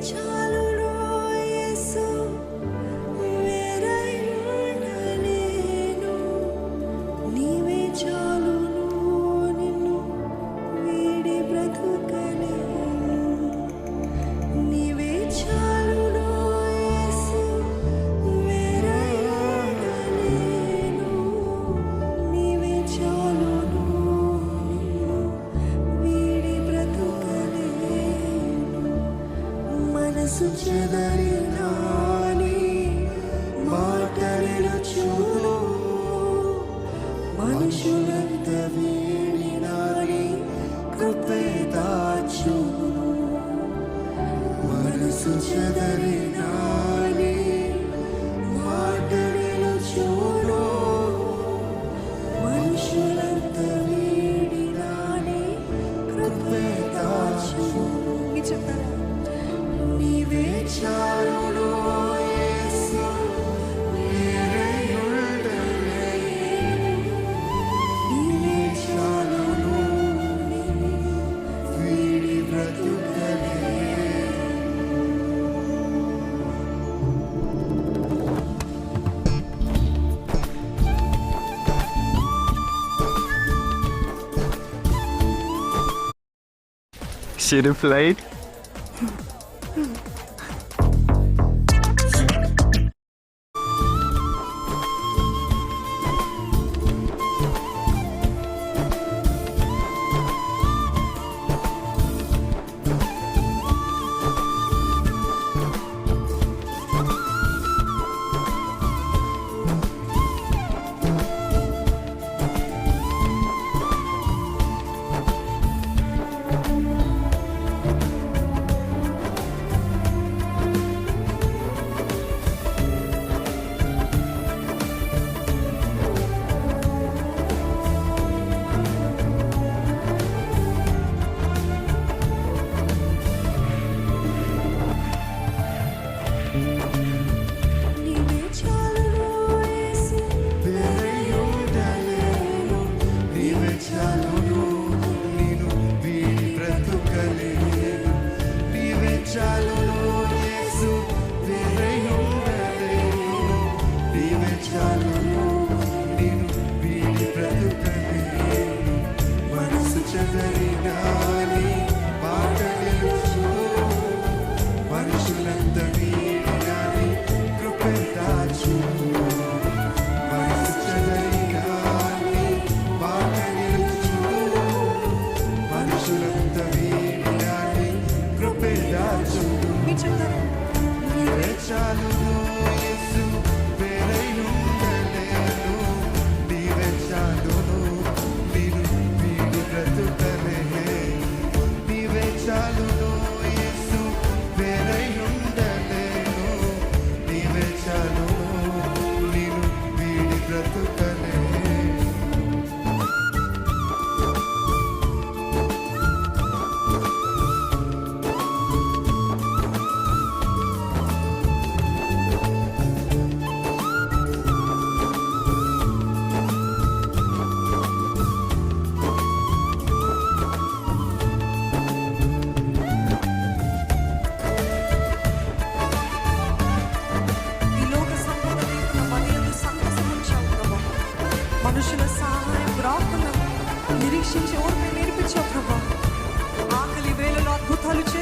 就 shit plate.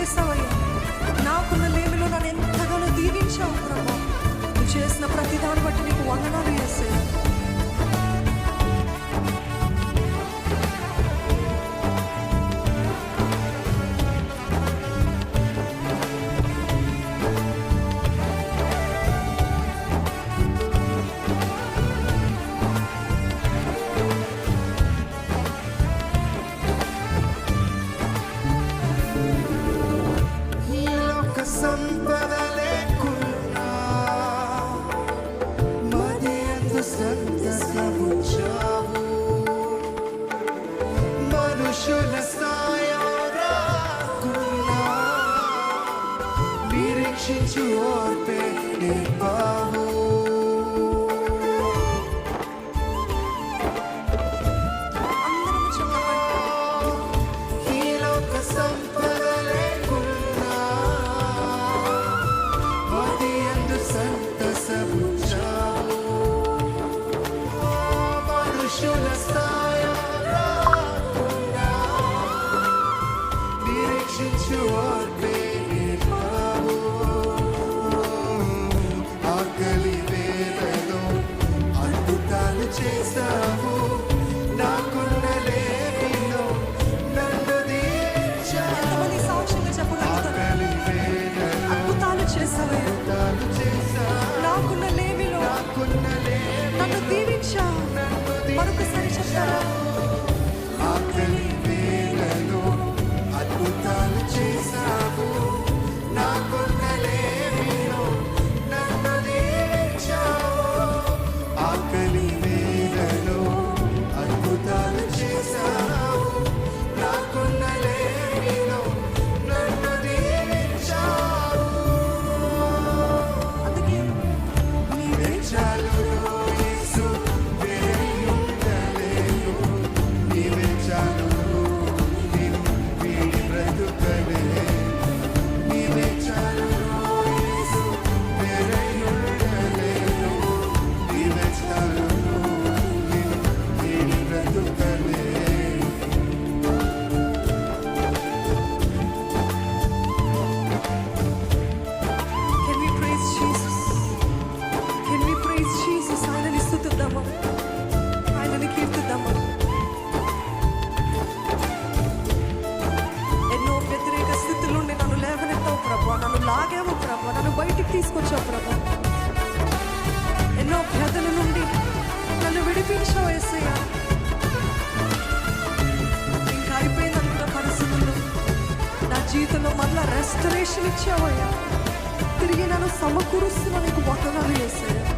చేసావయ్యా నాకున్న లేమిలో నన్ను ఎంతగానో దీవించావు ప్రభా. నువ్వు చేసిన ప్రతిదాన్ని బట్టి నీకు వందనాలు వేసాయి. you orbit above. Yeah. తీసుకొచ్చావు ప్రభు. ఎన్నో భేదల నుండి నన్ను విడిపించావు ఏసయ్య. ఇంకా అయిపోయింది అనుకున్న పరిస్థితుల్లో నా జీవితంలో మళ్ళా రెస్టరేషన్ ఇచ్చావయ్యా. తిరిగి నన్ను సమకూరుస్తున్న నీకు వదనాలు వేసాయ్యా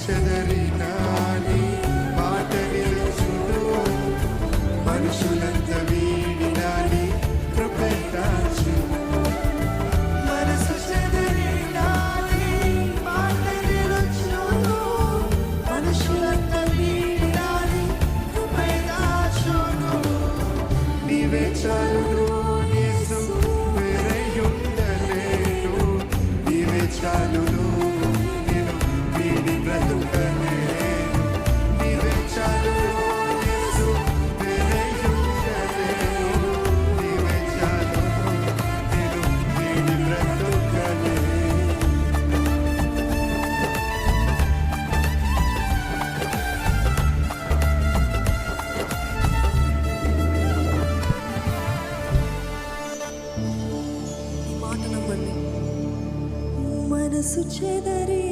cederita చెప్పండి మనసు చెదరినాని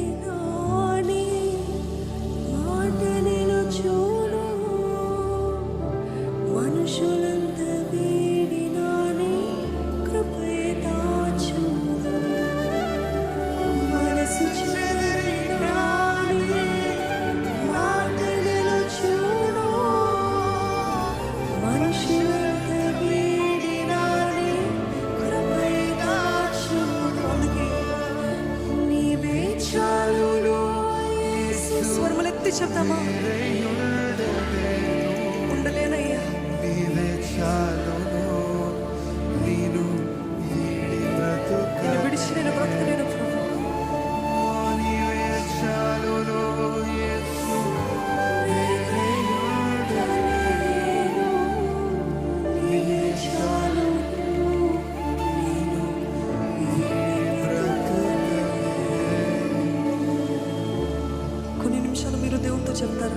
మీరు చెప్తారా.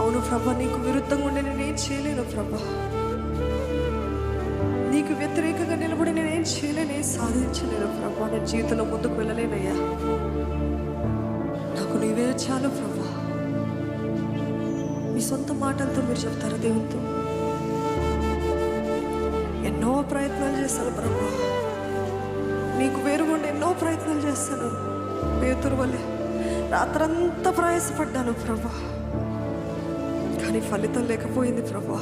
అవును ప్రభా నీకు విరుద్ధంగా ఉండి నేనేం చేయలేను ప్రభా. నీకు వ్యతిరేకంగా నిలబడి నేనేం చేయలేను ఏం సాధించలేను ప్రభా. నేను జీవితంలో ముందుకు వెళ్ళలేనయ్యా. నాకు నీవే చాలు ప్రభా. మీ సొంత మాటలతో మీరు చెప్తారు దేవునితో. ఎన్నో ప్రయత్నాలు చేశాను ప్రభా. నీకు వేరుగుండి ఎన్నో ప్రయత్నాలు చేస్తాను పేతురు వల్లే. రాత్రంతా ప్రయాసపడ్డాను ప్రభా. కానీ ఫలితం లేకపోయింది ప్రభా.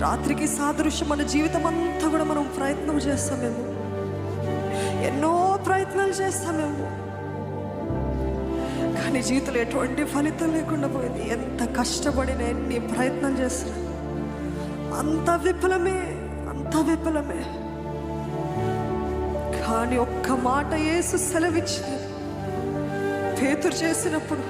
రాత్రికి సాదృశ్యం మన జీవితం అంతా కూడా మనం ప్రయత్నం చేస్తామేమో ఎన్నో ప్రయత్నాలు చేస్తామేమో కానీ జీవితంలో ఎటువంటి ఫలితం లేకుండా పోయింది. ఎంత కష్టపడిన ఎన్ని ప్రయత్నం చేస్తున్నా అంత విఫలమే అంత విఫలమే. కానీ ఒక్క మాట ఏసు సెలవిచ్చింది. పేతురు చేసినప్పుడు